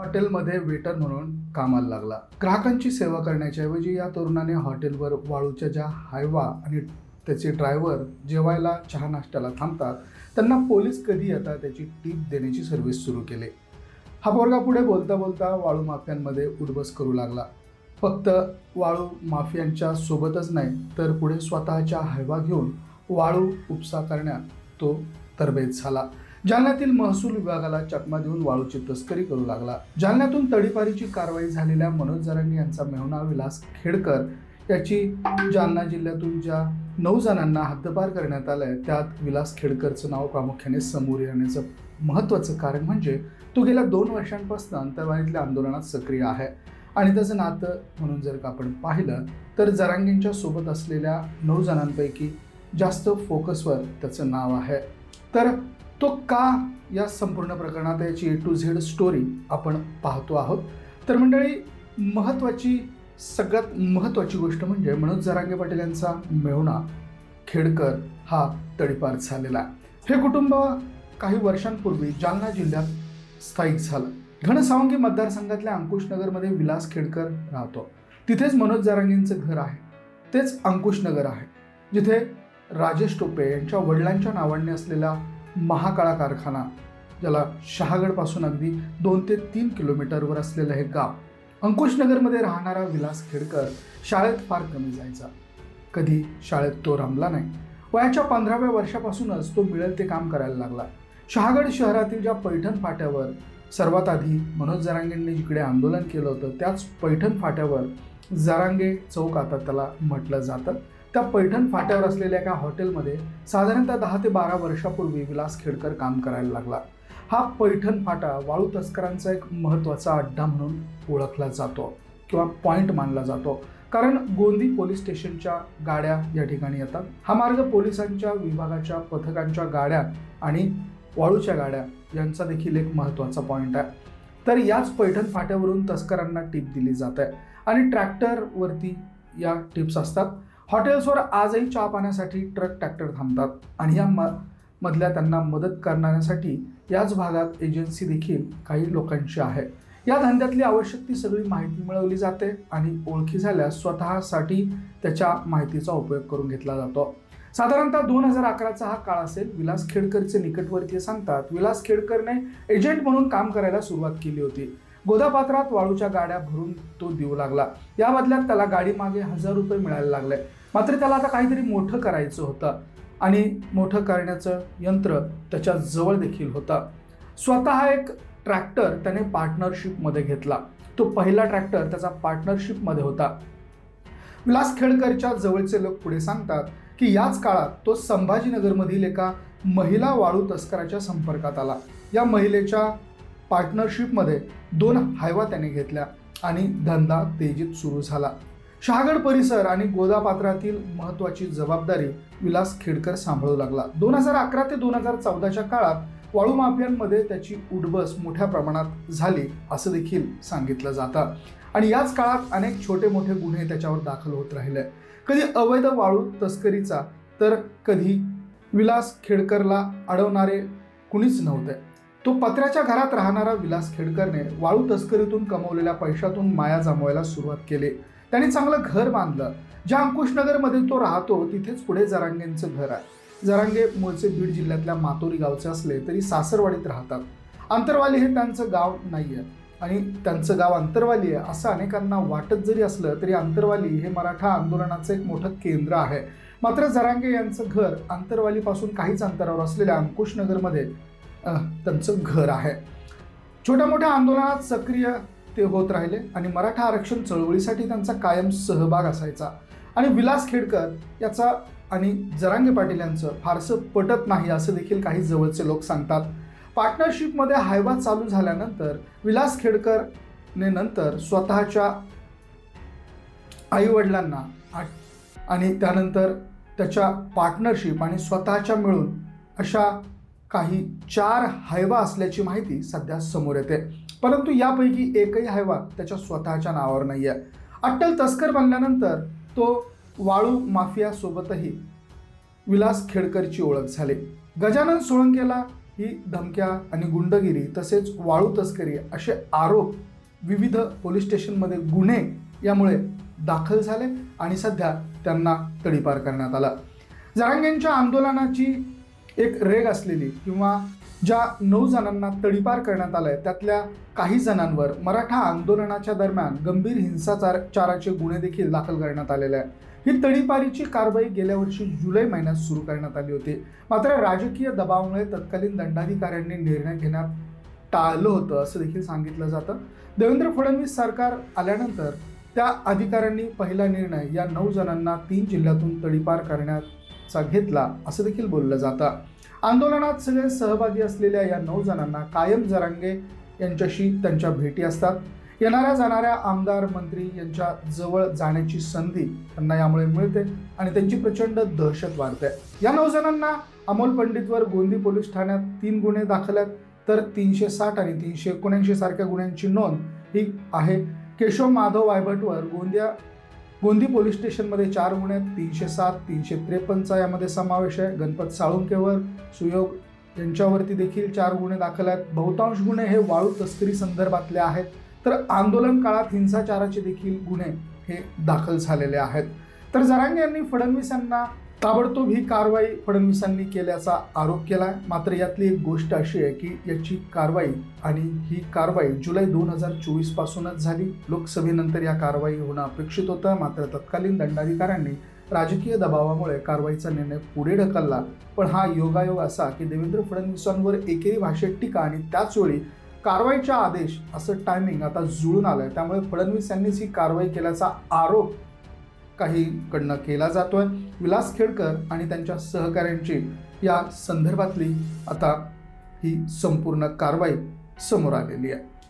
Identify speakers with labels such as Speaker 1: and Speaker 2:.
Speaker 1: हॉटेलमध्ये वेटर म्हणून कामाला लागला. ग्राहकांची सेवा करण्याच्या ऐवजी या तरुणाने हॉटेलवर वाळूच्या ज्या हायवा आणि त्याचे ड्रायव्हर जेवायला चहा नाश्त्याला थांबतात त्यांना पोलीस कधी येतात त्याची टीप देण्याची सर्व्हिस सुरू केली. हा पोरगा पुढे बोलता बोलता वाळू माफियांमध्ये उडबस करू लागला. फक्त वाळू माफियांच्या सोबतच नाही तर पुढे स्वतःच्या हायवा घेऊन वाळू उपसा करण्यात तो तरबेज झाला. जालन्यातील महसूल विभागाला चकमा देऊन वाळूची तस्करी करू लागला. जालन्यातून तडीपारीची कारवाई झालेल्या मनोज जरांनी यांचा मेहुणा विलास खेडकर याची जालना जिल्ह्यातून ज्या नऊ जणांना हद्दपार करण्यात आलंय त्यात विलास खेडकरचं नाव प्रामुख्याने समोर येण्याचं महत्त्वाचं कारण म्हणजे तो गेल्या दोन वर्षांपासून अंतर्वाहितल्या आंदोलनात सक्रिय आहे. आणि त्याचं नातं म्हणून जर का आपण पाहिलं तर जरांगींच्या सोबत असलेल्या नऊ जणांपैकी जास्त फोकसवर त्याचं नाव आहे. तर तो का या संपूर्ण प्रकरणात याची ए टू झेड स्टोरी आपण पाहतो आहोत? तर मंडळी महत्त्वाची सगळ्यात महत्त्वाची गोष्ट म्हणजे मनोज जरांगे पाटील यांचा मेहुणा खेडकर हा तडीपार झालेला आहे. हे कुटुंब काही वर्षांपूर्वी जालना जिल्ह्यात स्थायिक झालं. घनसावंगी मतदारसंघातल्या अंकुशनगरमध्ये विलास खेडकर राहतो. तिथेच मनोज जारांगेंचं घर आहे. तेच अंकुशनगर आहे. जिथे राजेश टोपे यांच्या वडिलांच्या नावाने असलेला महाकाळा कारखाना ज्याला शहागडपासून अगदी दोन ते तीन किलोमीटरवर असलेलं हे गाव अंकुशनगरमध्ये राहणारा विलास खेडकर शाळेत फार कमी जायचा. कधी शाळेत तो रमला नाही. वयाच्या पंधराव्या वर्षापासूनच तो मिळेल ते काम करायला लागला. शहागड शहरातील ज्या पैठण फाट्यावर सर्वात आधी मनोज जरांगेंनी जिकडे आंदोलन केलं होतं त्याच पैठण फाट्यावर जरांगे चौक आता त्याला म्हटलं जातं. त्या पैठण फाट्यावर असलेल्या एका हॉटेलमध्ये साधारणतः दहा ते बारा वर्षापूर्वी विलास खेडकर काम करायला लागला. हा पैठण फाटा वाळू तस्करांचा एक महत्त्वाचा अड्डा म्हणून ओळखला जातो किंवा पॉईंट मानला जातो. कारण गोंदी पोलीस स्टेशनच्या गाड्या या ठिकाणी येतात. हा मार्ग पोलिसांच्या विभागाच्या पथकांच्या गाड्या आणि वाळूच्या गाड्या यांचा देखील एक महत्त्वाचा पॉईंट आहे. तर याच पैठण फाट्यावरून तस्करांना टिप दिली जात आहे आणि ट्रॅक्टरवरती या टिप्स असतात. हॉटेल्सवर आजही चहा पाण्यासाठी ट्रक ट्रॅक्टर थांबतात आणि या म मधल्या त्यांना मदत करण्यासाठी याच भागात एजन्सी देखील काही लोकांची आहे. या धंद्यातली आवश्यक ती सगळी माहिती मिळवली जाते आणि ओळखी झाल्यास स्वतःसाठी त्याच्या माहितीचा उपयोग करून घेतला जातो. साधारणतः दोन हजार अकराचा हा काळ असेल. विलास खेडकरचे निकटवर्तीय सांगतात विलास खेडकरने एजंट म्हणून काम करायला सुरुवात केली होती. गोदापात्रात वाळूच्या गाड्या भरून तो देऊ लागला. या बदल्यात त्याला गाडी मागे हजार रुपये मिळायला लागले. मात्र त्याला आता काहीतरी मोठं करायचं होतं. आणि मोठं करण्याचं यंत्र त्याच्याजवळ देखील होतं. स्वतः एक ट्रॅक्टर त्याने पार्टनरशिपमध्ये घेतला. तो पहिला ट्रॅक्टर त्याचा पार्टनरशिपमध्ये होता. विलास खेडकरच्या जवळचे लोक पुढे सांगतात की याच काळात तो संभाजीनगरमधील एका महिला वाळू तस्कराच्या संपर्कात आला. या महिलेच्या पार्टनरशिपमध्ये दोन हायवा त्याने घेतल्या आणि धंदा तेजीत सुरू झाला. शहागड परिसर आणि गोदापात्रातील महत्त्वाची जबाबदारी विलास खेडकर सांभाळू लागला. दोन हजार अकरा ते दोन हजार चौदाच्या काळात वाळू माफियांमध्ये त्याची उडबस मोठ्या प्रमाणात झाली असं देखील सांगितलं जातं. आणि याच काळात अनेक छोटे मोठे गुन्हे त्याच्यावर दाखल होत राहिले. कधी अवैध वाळू तस्करीचा तर कधी विलास खेडकरला अडवणारे कुणीच नव्हते. तो पत्र्याच्या घरात राहणारा विलास खेडकरने वाळू तस्करीतून कमवलेल्या पैशातून माया जमवायला सुरुवात केली. त्याने चांगलं घर बांधलं. ज्या अंकुशनगरमध्ये तो राहतो तिथेच पुढे जरांगेंचं घर आहे. जरांगे मूळचे बीड जिल्ह्यातल्या मातोरी गावचे असले तरी सासरवाडीत राहतात. अंतरवाली हे त्यांचं गाव नाही आहे आणि त्यांचं गाव अंतरवाली आहे असं अनेकांना वाटत जरी असलं तरी अंतरवाली हे मराठा आंदोलनाचं एक मोठं केंद्र आहे. मात्र जरांगे यांचं घर अंतरवालीपासून काहीच अंतरावर असलेल्या अंकुशनगरमध्ये त्यांचं घर आहे. छोट्या मोठ्या आंदोलनात सक्रिय ते होत राहिले आणि मराठा आरक्षण चळवळीसाठी त्यांचा कायम सहभाग असायचा. आणि विलास खेडकर याचा आणि जरांगे पाटील यांचं फारसं पटत नाही असं देखील काही जवळचे लोक सांगतात. पार्टनरशिपमध्ये हायवा चालू झाल्यानंतर विलास खेडकरने नंतर स्वतःच्या आईवडिलांना आणि त्यानंतर त्याच्या पार्टनरशिप आणि स्वतःच्या मिळून अशा काही चार हायवा असल्याची माहिती सध्या समोर येते. परंतु यापैकी एकही हायवा त्याच्या स्वतःच्या नावावर नाही आहे अट्टल तस्कर बनल्यानंतर तो वाळू माफियासोबतही विलास खेडकरची ओळख झाली. गजानन सोळंकेला ही धमक्या आणि गुंडगिरी तसेच वाळू तस्करी असे आरोप विविध पोलीस स्टेशनमध्ये गुन्हे यामुळे दाखल झाले आणि सध्या त्यांना तडीपार करण्यात आला. जरांगेंच्या आंदोलनाची एक रेग असलेली किंवा ज्या नऊ जणांना तडीपार करण्यात आलंय त्यातल्या काही जणांवर मराठा आंदोलनाच्या दरम्यान गंभीर हिंसाचार चाराचे गुन्हे देखील दाखल करण्यात आलेले आहे ही तडीपारीची कारवाई गेल्या वर्षी जुलै महिन्यात सुरू करण्यात आली होती. मात्र राजकीय दबावामुळे तत्कालीन दंडाधिकाऱ्यांनी निर्णय घेण्यात टाळलं होतं असं देखील सांगितलं जातं. देवेंद्र फडणवीस सरकार आल्यानंतर त्या अधिकाऱ्यांनी पहिला निर्णय या नऊ जणांना तीन जिल्ह्यातून तडीपार चा घेतला असं देखील बोललं जातं. आंदोलनात सगळे सहभागी असलेल्या या नऊ जणांना कायम जरांगे यांच्याशी त्यांच्या भेटी असतात. येणाऱ्या जाणाऱ्या आमदार मंत्री यांच्या जवळ जाण्याची संधी त्यांना यामुळे मिळते आणि त्यांची प्रचंड दहशत वाढते. या नऊ जणांना अमोल पंडितवर गोंदी पोलीस ठाण्यात तीन गुन्हे दाखल आहेत. तर तीनशे साठ आणि तीनशे एकोणऐंशी सारख्या गुन्ह्यांची नोंद ही आहे. केशव माधव वायभटवर गोंदिया गोंदी पोलीस स्टेशनमध्ये चार गुन्हे आहेत तीनशे सात तीनशे त्रेपन्नचा यामध्ये समावेश आहे. गणपत साळुंकेवर सुयोग यांच्यावरती देखील चार गुन्हे दाखल आहेत. बहुतांश गुन्हे हे वाळू तस्करी संदर्भातले आहेत. तर आंदोलन काळात हिंसाचाराचे देखील गुन्हे हे दाखल झालेले आहेत. तर जरांगे यांनी फडणवीस यांना ताबडतोब ही कारवाई फडणवीसांनी केल्याचा आरोप केला आहे मात्र यातली एक गोष्ट अशी आहे की याची कारवाई आणि ही कारवाई जुलै दोन हजार चोवीस पासूनच झाली. लोकसभेनंतर या कारवाई होणं अपेक्षित होतं. मात्र तत्कालीन दंडाधिकाऱ्यांनी राजकीय दबावामुळे कारवाईचा निर्णय पुढे ढकलला. पण हा योगायोग असा की देवेंद्र फडणवीसांवर एकेरी भाषेत टीका आणि त्याचवेळी कारवाईचा आदेश असं टायमिंग आता जुळून आलं आहे त्यामुळे फडणवीस यांनीच ही कारवाई केल्याचा आरोप काहीकडनं केला जातो आहे विलास खेडकर आणि त्यांच्या सहकाऱ्यांची या संदर्भातली आता ही संपूर्ण कारवाई समोर आलेली आहे.